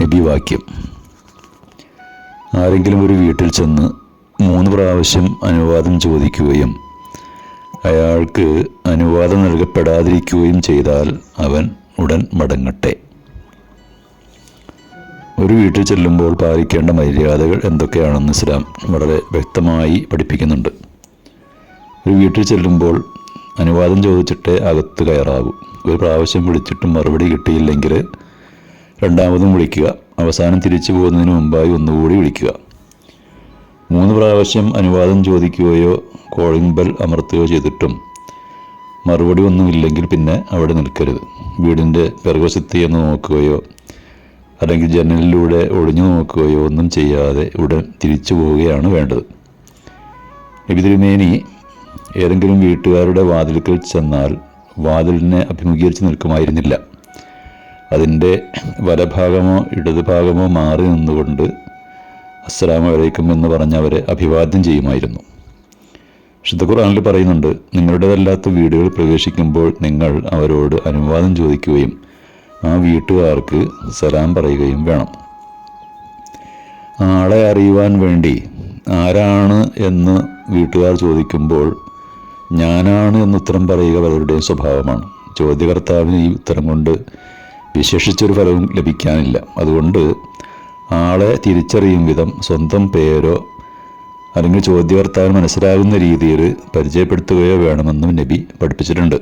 നബി വാക്യം ആരെങ്കിലും ഒരു വീട്ടിൽ ചെന്ന് മൂന്ന് പ്രാവശ്യം അനുവാദം ചോദിക്കുകയും അയാൾക്ക് അനുവാദം നൽകപ്പെടാതിരിക്കുകയും ചെയ്താൽ അവൻ ഉടൻ മടങ്ങട്ടെ. ഒരു വീട്ടിൽ ചെല്ലുമ്പോൾ പാലിക്കേണ്ട മര്യാദകൾ എന്തൊക്കെയാണെന്ന് ഇസ്ലാം വളരെ വ്യക്തമായി പഠിപ്പിക്കുന്നുണ്ട്. ഒരു വീട്ടിൽ ചെല്ലുമ്പോൾ അനുവാദം ചോദിച്ചിട്ടേ അകത്ത് കയറാവൂ. ഒരു പ്രാവശ്യം വിളിച്ചിട്ട് മറുപടി കിട്ടിയില്ലെങ്കിൽ രണ്ടാമതും വിളിക്കുക. അവസാനം തിരിച്ചു പോകുന്നതിന് മുമ്പായി ഒന്നുകൂടി വിളിക്കുക. മൂന്ന് പ്രാവശ്യം അനുവാദം ചോദിക്കുകയോ കോളിംഗ് ബെൽ അമർത്തുകയോ ചെയ്തിട്ടും മറുപടി ഒന്നുമില്ലെങ്കിൽ പിന്നെ അവിടെ നിൽക്കരുത്. വീടിന്റെ പിറകുവശത്ത് എന്ന് നോക്കുകയോ അല്ലെങ്കിൽ ജനലിലൂടെ ഒളിഞ്ഞു നോക്കുകയോ ഒന്നും ചെയ്യാതെ ഉടൻ തിരിച്ചു പോവുകയാണ് വേണ്ടത്. നബി തിരുമേനി ഏതെങ്കിലും വീട്ടുകാരുടെ വാതിൽക്കൽ ചെന്നാൽ വാതിലിനെ അഭിമുഖീകരിച്ച് നിൽക്കുമായിരുന്നില്ല. അതിന്റെ വലഭാഗമോ ഇടതുഭാഗമോ മാറി നിന്നുകൊണ്ട് അസ്സലാമു അലൈക്കും എന്ന് പറഞ്ഞ് അവരെ അഭിവാദ്യം ചെയ്യുമായിരുന്നു. വിശുദ്ധ ഖുർആനിൽ പറയുന്നുണ്ട് നിങ്ങളുടേതല്ലാത്ത വീടുകൾ പ്രവേശിക്കുമ്പോൾ നിങ്ങൾ അവരോട് അനുവാദം ചോദിക്കുകയും ആ വീട്ടുകാർക്ക് സലാം പറയുകയും വേണം. ആളെ അറിയുവാൻ വേണ്ടി ആരാണ് എന്ന് വീട്ടുകാർ ചോദിക്കുമ്പോൾ ഞാനാണ് എന്ന് ഉത്തരം പറയുക പലരുടെയും സ്വഭാവമാണ്. ചോദ്യകർത്താവിന് ഈ ഉത്തരം കൊണ്ട് വിശേഷിച്ചൊരു ഫലവും ലഭിക്കാനില്ല. അതുകൊണ്ട് ആളെ തിരിച്ചറിയും വിധം സ്വന്തം പേരോ അല്ലെങ്കിൽ ചോദ്യകർത്താവിന് മനസ്സിലാകുന്ന രീതിയിൽ പരിചയപ്പെടുത്തുകയോ വേണമെന്നും നബി പഠിപ്പിച്ചിട്ടുണ്ട്.